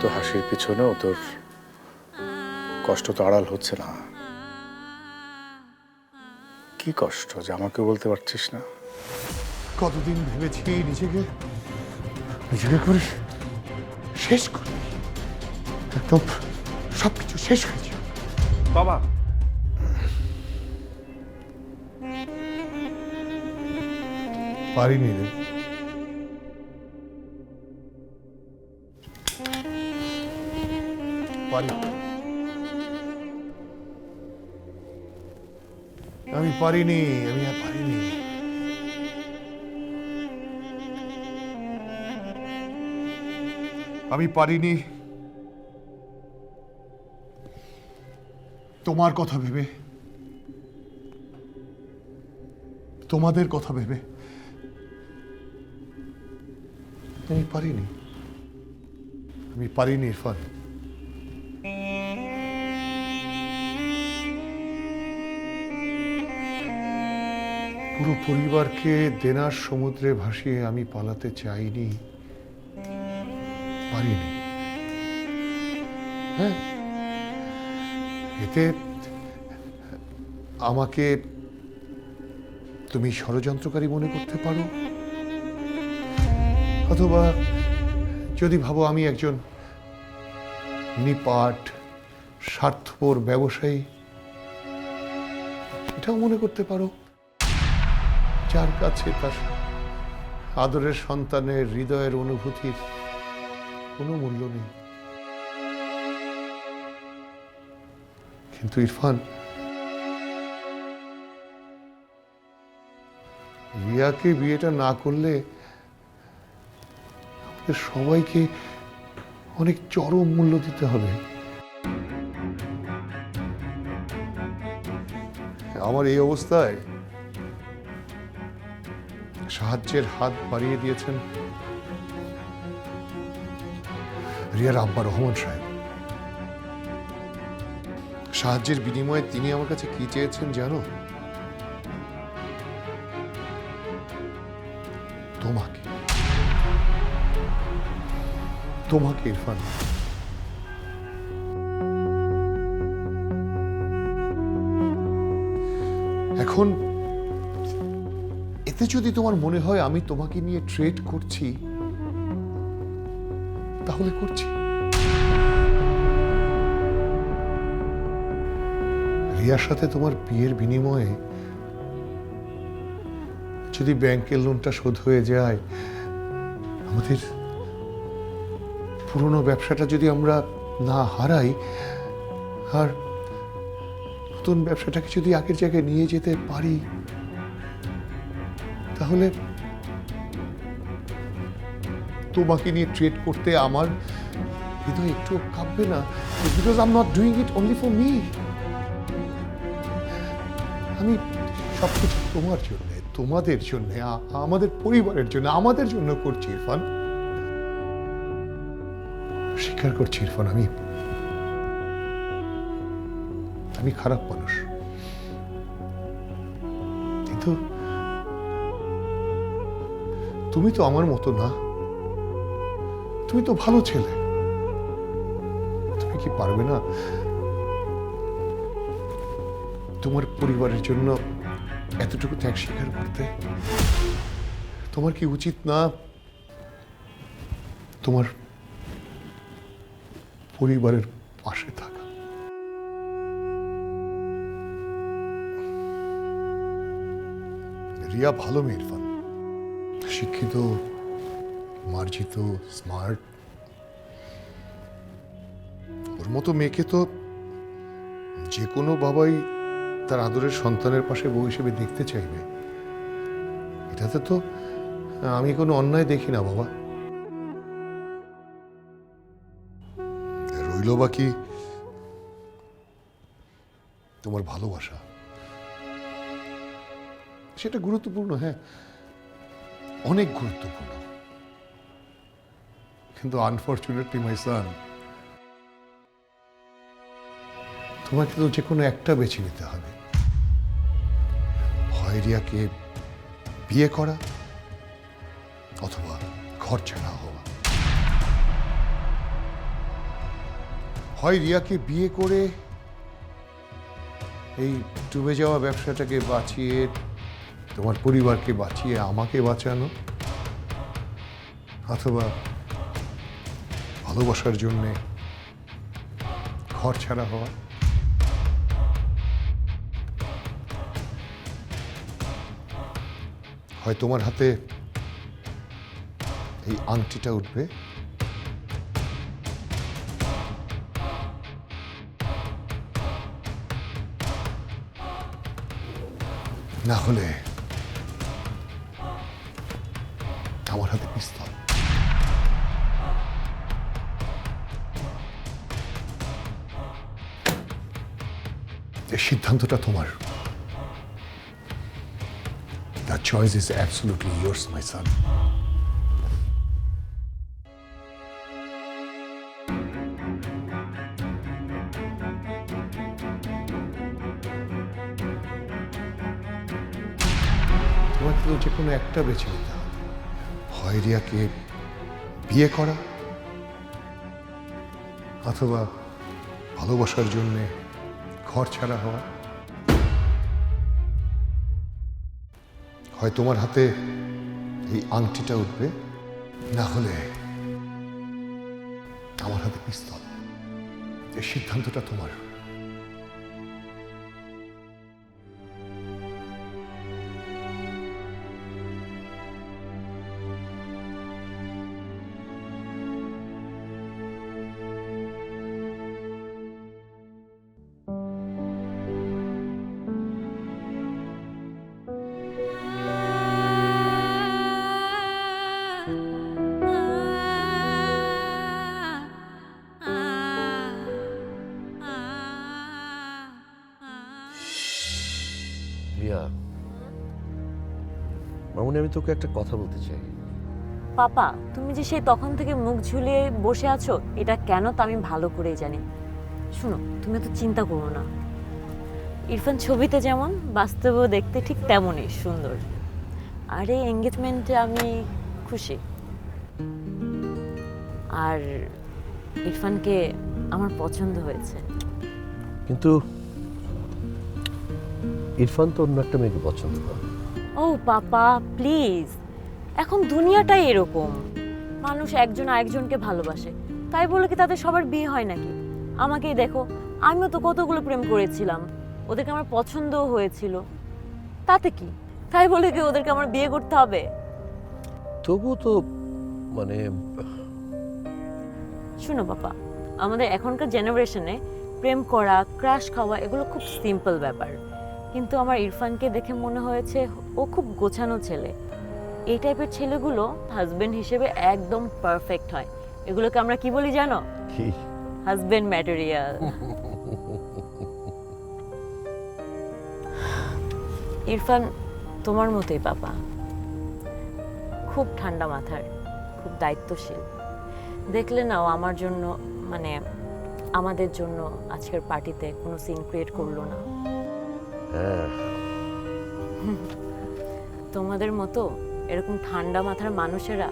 এত হাসির পিছনেও তোর কষ্ট তো আড়াল হচ্ছে না। কি কষ্ট যে আমাকে বলতে পারছিস না? কতদিন ভেবেছি নিজেকে নিজেকে করে শেষ করি একদম সবকিছু শেষ হয়েছে বাবা। পারিনি রে। আমি পারিনি, আমি আর পারিনি। আমি পারিনি। তোমার কথা ভেবে। তোমাদের কথা ভেবে। আমি পারিনি। আমি পারিনি, ইরফান। পুরো পরিবারকে দেনার সমুদ্রে ভাসিয়ে আমি পালাতে চাইনি। পারিনি। হ্যাঁ? এতে আমাকে তুমি ষড়যন্ত্রকারী মনে করতে পারো? অথবা যদি ভাবো আমি একজন নিপাট, স্বার্থপর ব্যবসায়ী, এটাও মনে করতে পারো? যার কাছে তার আদরের সন্তানের হৃদয়ের অনুভূতির কোনো মূল্য নেই। কিন্তু ইরফান, রিয়াকে বিয়েটা না করলে আমাদের সবাইকে অনেক চরম মূল্য দিতে হবে। আমার এই অবস্থায় সাহায্যের হাত বাড়িয়ে দিয়েছেন রিয়ার আব্বা রহমান সাহেব। সাহায্যের বিনিময়ে তিনি আমার কাছে কি চেয়েছেন জানো? তোমাকে। তোমাকে ইরফান। এখন এতে যদি তোমার মনে হয় আমি তোমাকে নিয়ে ট্রেড করছি, তাহলে করছি। রিয়ার সাথে তোমার বিয়ের বিনিময়ে যদি ব্যাংকের লোনটা শোধ হয়ে যায়, আমাদের পুরনো ব্যবসাটা যদি আমরা না হারাই, আর নতুন ব্যবসাটাকে যদি আগের জায়গায় নিয়ে যেতে পারি তাহলে তোমাকে নিয়ে ট্রেড করতে আমার হৃদয় একটু কাঁপবে না because I'm not doing it only for me আমি সবকিছু তোমার জন্য, তোমাদের জন্য আমাদের পরিবারের জন্য, আমাদের জন্য করছি, ইরফান। স্বীকার করছি, ইরফান, আমি আমি খারাপ মানুষ। কিন্তু তুমি তো আমার মতো না। তুমি তো ভালো ছেলে। তুমি কি পারবে না? তোমার পরিবারের জন্য এতটুকু ত্যাগ স্বীকার করতে। তোমার কি উচিত না? তোমার পরিবারের পাশে থাকা। রিয়া ভালো মেয়ের শিক্ষিত, মার্জিত, স্মার্ট। ওর মতো মেয়েকে তো যে কোনো বাবাই তার আদরের সন্তানের পাশে বউ হিসেবে দেখতে চাইবে। এটাতে তো আমি কোনো অন্যায় দেখি না, বাবা। রইল বাকি তোমার ভালোবাসা। সেটা গুরুত্বপূর্ণ হ্যাঁ। অনেক গুরুত্বপূর্ণ। কিন্তু আনফর্চুনেটলি মাই সান তোমাকে তো যে কোনো একটা বেছে নিতে হবে। হয় রিয়াকে বিয়ে করা অথবা ঘর ছাড়া হওয়া। হয় রিয়াকে বিয়ে করে এই ডুবে যাওয়া ব্যবসাটাকে বাঁচিয়ে তোমার পরিবারকে বাঁচিয়ে, আমাকে বাঁচানো, অথবা ভালোবাসার জন্যে ঘর ছাড়া হওয়া। হয় তোমার হাতে এই আংটিটা উঠবে, না হলে আমার হাতে পিস্তল। এই সিদ্ধান্তটা তোমার। The choice is absolutely yours my son তোমাকে তো যে কোনো একটা বেছে নিতে হবে হয় রিয়াকে বিয়ে করা? অথবা ভালোবাসার জন্যে ঘর ছাড়া হওয়া? হয় তোমার হাতে এই আংটিটা উঠবে? না হলে আমার হাতে পিস্তল। এই সিদ্ধান্তটা তোমার। আমি তোকে একটা কথা বলতে চাই। পাপা তুমি যে সেই তখন থেকে মুখ ঝুলিয়ে বসে আছো এটা কেন তা আমি ভালো করেই জানি। শুনো তুমি তো চিন্তা করো না। ইরফান ছবিতে যেমন বাস্তবেও দেখতে ঠিক তেমনই সুন্দর। আর এই এঙ্গেজমেন্টে আমি খুশি। আর ইরফানকে আমার পছন্দ হয়েছে। কিন্তু ইরফান তো অন্য একটা মেয়েকে পছন্দ করে। ও পাপা প্লিজ। এখন দুনিয়াটাই এরকম। মানুষ একজন আরেকজনকে ভালোবাসে। তাই বলে কি তাদের সবার বিয়ে হয় নাকি? আমাকেই দেখো আমিও তো কতগুলো প্রেম করেছিলাম। ওদেরকে আমার পছন্দও হয়েছিল। তাতে কি? তাই বলে কি ওদেরকে আমার বিয়ে করতে হবে? তবু তো মানে শুনো বাবা আমাদের এখনকার জেনারেশনে প্রেম করা ক্রাশ খাওয়া এগুলো খুব সিম্পল ব্যাপার। কিন্তু আমার ইরফানকে দেখে মনে হয়েছে ও খুব গোছানো ছেলে। এই টাইপের ছেলেগুলো হাজবেন্ড হিসেবে একদম পারফেক্ট হয়। এগুলোকে আমরা কি বলি জানো? হাজবেন্ড ম্যাটেরিয়াল ইরফান তোমার মতোই পাপা। খুব ঠান্ডা মাথার খুব দায়িত্বশীল। দেখলে নাও আমার জন্য মানে আমাদের জন্য আজকের পার্টিতে কোনো সিন ক্রিয়েট করল না। হ্যাঁ। তোমাদের মতো এরকম ঠান্ডা মাথার মানুষেরা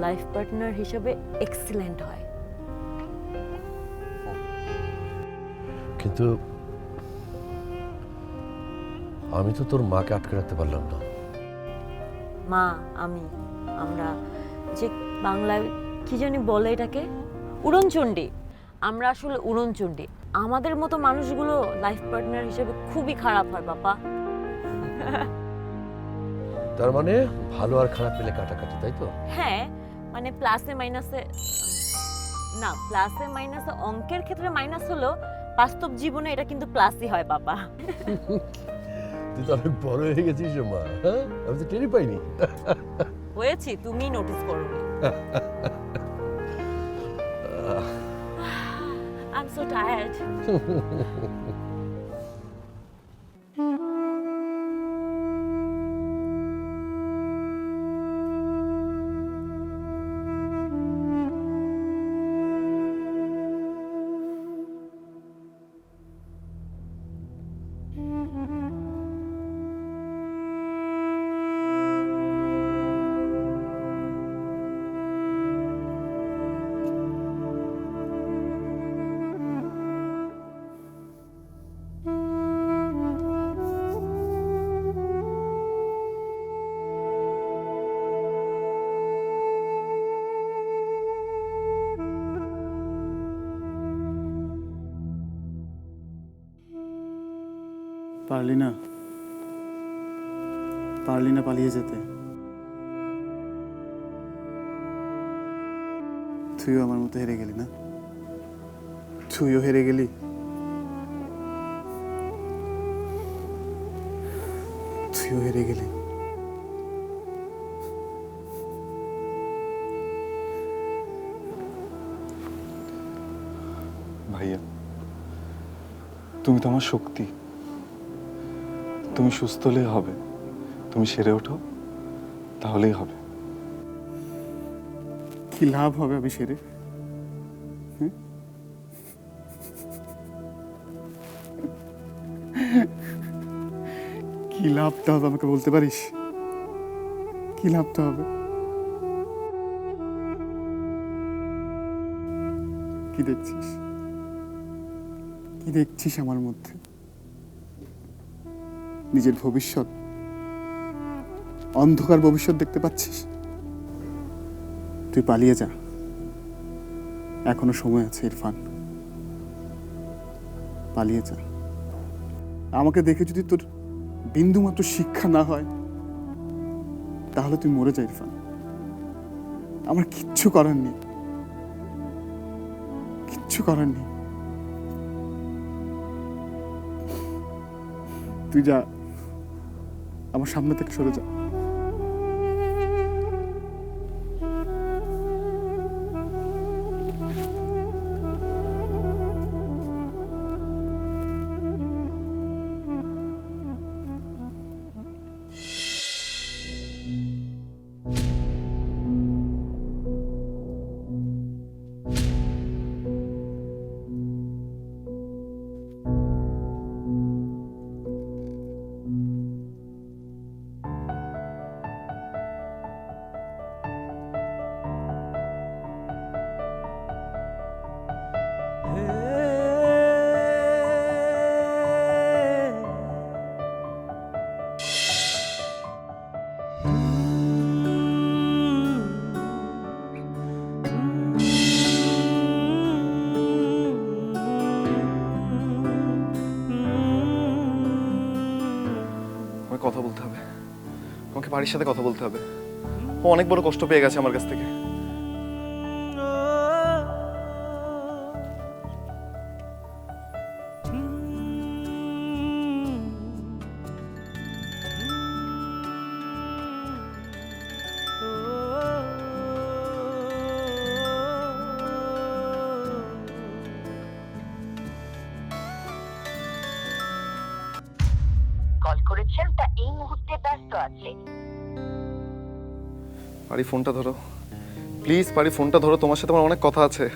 লাইফ পার্টনার হিসেবে এক্সিলেন্ট হয়। কিন্তু আমি তো তোর মাকে আটকে রাখতে পারলাম না। মা আমি আমরা যে বাংলায় কি জানি বলে এটাকে? উড়নচণ্ডী। আমরা আসলে উড়নচণ্ডী। আমাদের মতো মানুষগুলো লাইফ পার্টনার হিসেবে খুবই খারাপ হয় বাবা। তার মানে ভালো আর খারাপ মিলে কাটাকাটি তাই তো? হ্যাঁ মানে প্লাসে মাইনাসে না প্লাসে মাইনাসে অঙ্কের ক্ষেত্রে মাইনাস হলো বাস্তব জীবনে এটা কিন্তু প্লাসই হয় বাবা। তুই তো অনেক বড় হয়ে গেছিস মা হ্যাঁ? আমি তো টেরই পাইনি। হয়েছি তুমি নোটিস I'm so tired. পারলি না। পারলি না পালিয়ে যেতে। তুইও আমার মতো হেরে গেলি না? তুইও হেরে গেলি? তুইও হেরে গেলি? ভাইয়া, তুমি তো আমার শক্তি। তুমি সুস্থ হলেই হবে। তুমি সেরে ওঠো, তাহলেই হবে। কি লাভ হবে আমি সেরে? কি লাভটা হবে আমাকে বলতে পারিস? কি লাভটা হবে? কি দেখছিস? কি দেখছিস আমার মধ্যে? নিজের ভবিষ্যৎ। অন্ধকার ভবিষ্যৎ দেখতে পাচ্ছিস? তুই পালিয়ে যা। এখনও সময় আছে, ইরফান। পালিয়ে যা। আমাকে দেখে যদি তোর বিন্দু মাত্র শিক্ষা না হয়, তাহলে তুই মরে যা, ইরফান। আমার কিচ্ছু করার নেই। কিচ্ছু করার নেই। তুই যা। আমার সামনে থেকে সরে যা বাড়ির সাথে কথা বলতে হবে। ও অনেক বড় কষ্ট পেয়ে গেছে আমার কাছ থেকে। পারি ফোনটা ধরো। প্লিজ পারি ফোনটা ধরো তোমার সাথে আমার অনেক কথা আছে।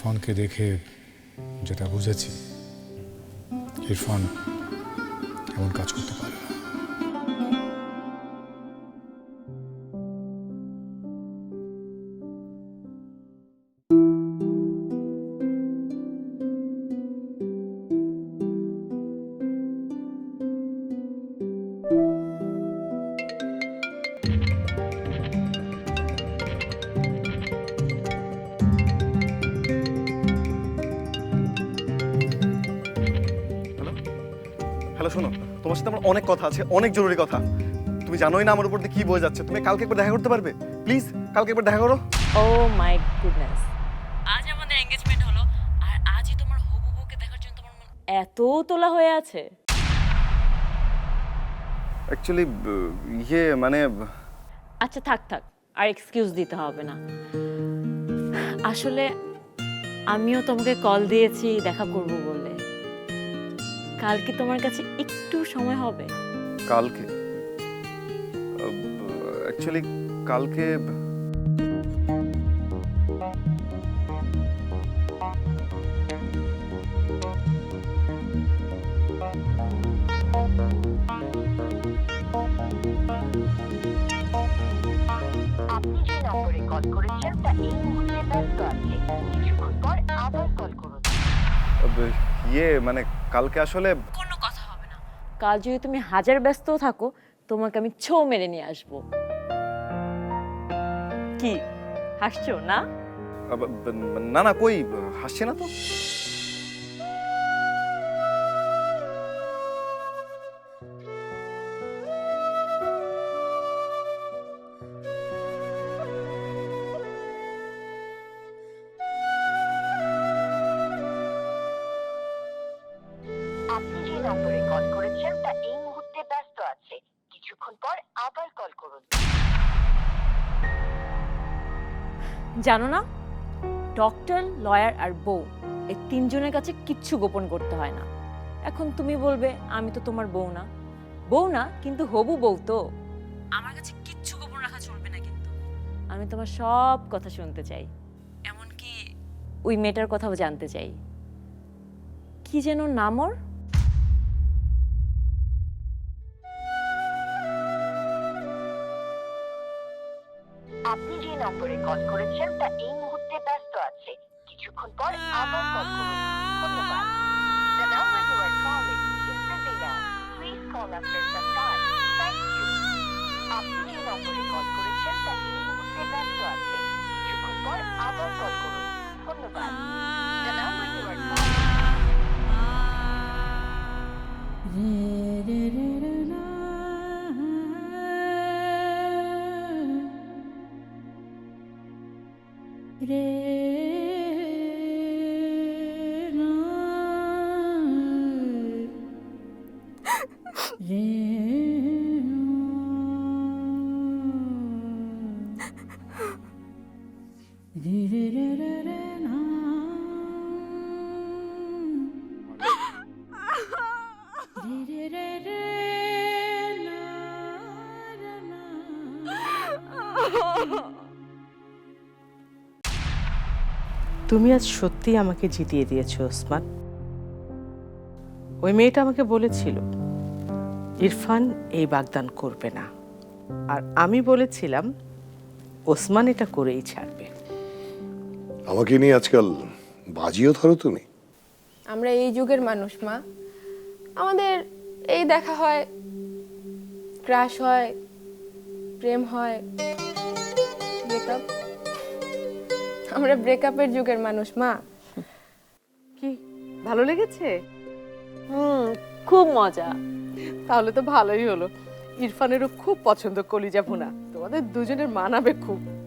ইরফানকে দেখে যেটা বুঝেছি ইরফান এমন কাজ করতে পারে না। শোনো তোমার সাথে আমার অনেক কথা আছে অনেক জরুরি কথা। তুমি জানোই না আমার উপর দিয়ে কি বয়ে যাচ্ছে। তুমি কালকে একবার দেখা করতে পারবে? প্লিজ কালকে একবার দেখা করো। ও মাই গুডনেস আজ আমাদের এঙ্গেজমেন্ট হলো আর আজই তোমার হবু বউকে দেখার জন্য তোমার মন এত তোলা হয়ে আছে। অ্যাকচুয়ালি ইয়ে মানে আচ্ছা থাক থাক। আর এক্সকিউজ দিতে হবে না। আসলে আমিও তোমাকে কল দিয়েছি দেখা করব কালকে তোমার কাছে একটু সময় হবে? কালকে? অ্যাকচুয়ালি কালকে আপনি যে নম্বরে কল করেছেন তা এই মুহূর্তে ব্যস্ত আছে। কিছুক্ষণ পর আবার কল করুন। ইয়ে মানে কালকে আসলে কোনো কথা হবে না। কাল যদি তুমি হাজার ব্যস্ত থাকো তোমাকে আমি ছৌ মেরে নিয়ে আসব। কি? হাসছো না? না না কই? হাসছে না তো? জানো না? ডক্টর লয়ার আর বউ, এই তিনজনের কাছে কিচ্ছু গোপন করতে হয় না। এখন তুমি বলবে, আমি তো তোমার বউ না। বউ না, কিন্তু হবু বউ তো। আমার কাছে কিচ্ছু গোপন রাখা চলবে না কিন্তু। আমি তোমার সব কথা শুনতে চাই। এমনকি ওই মেয়েটার কথাও জানতে চাই। কি যেন নাম ওর? আপনি যে নম্বরে কল করেছেন, তা এই মুহূর্তে ব্যস্ত আছে। কিছুক্ষণ পর আবার কল করুন। তুমি আজ সত্যিই আমাকে জিতিয়ে দিয়েছ, ওসমান। ওই মেয়েটা আমাকে বলেছিল, ইরফান এই বাগদান করবে না। আর আমি বলেছিলাম, ওসমান এটা করেই ছাড়বে। আমাকে নিয়ে আজকাল বাজিও ধরো তুমি। আমরা এই যুগের মানুষ মা। আমাদের এই দেখা হয় ক্রাশ হয় প্রেম হয়। ব্রেকআপ আমরা ব্রেকআপের যুগের মানুষ মা। কি ভালো লেগেছে? হুম খুব মজা। তাহলে তো ভালোই হলো। ইরফানেরও খুব পছন্দ কলিজা ভুনা। তোমাদের দুজনের মানাবে খুব।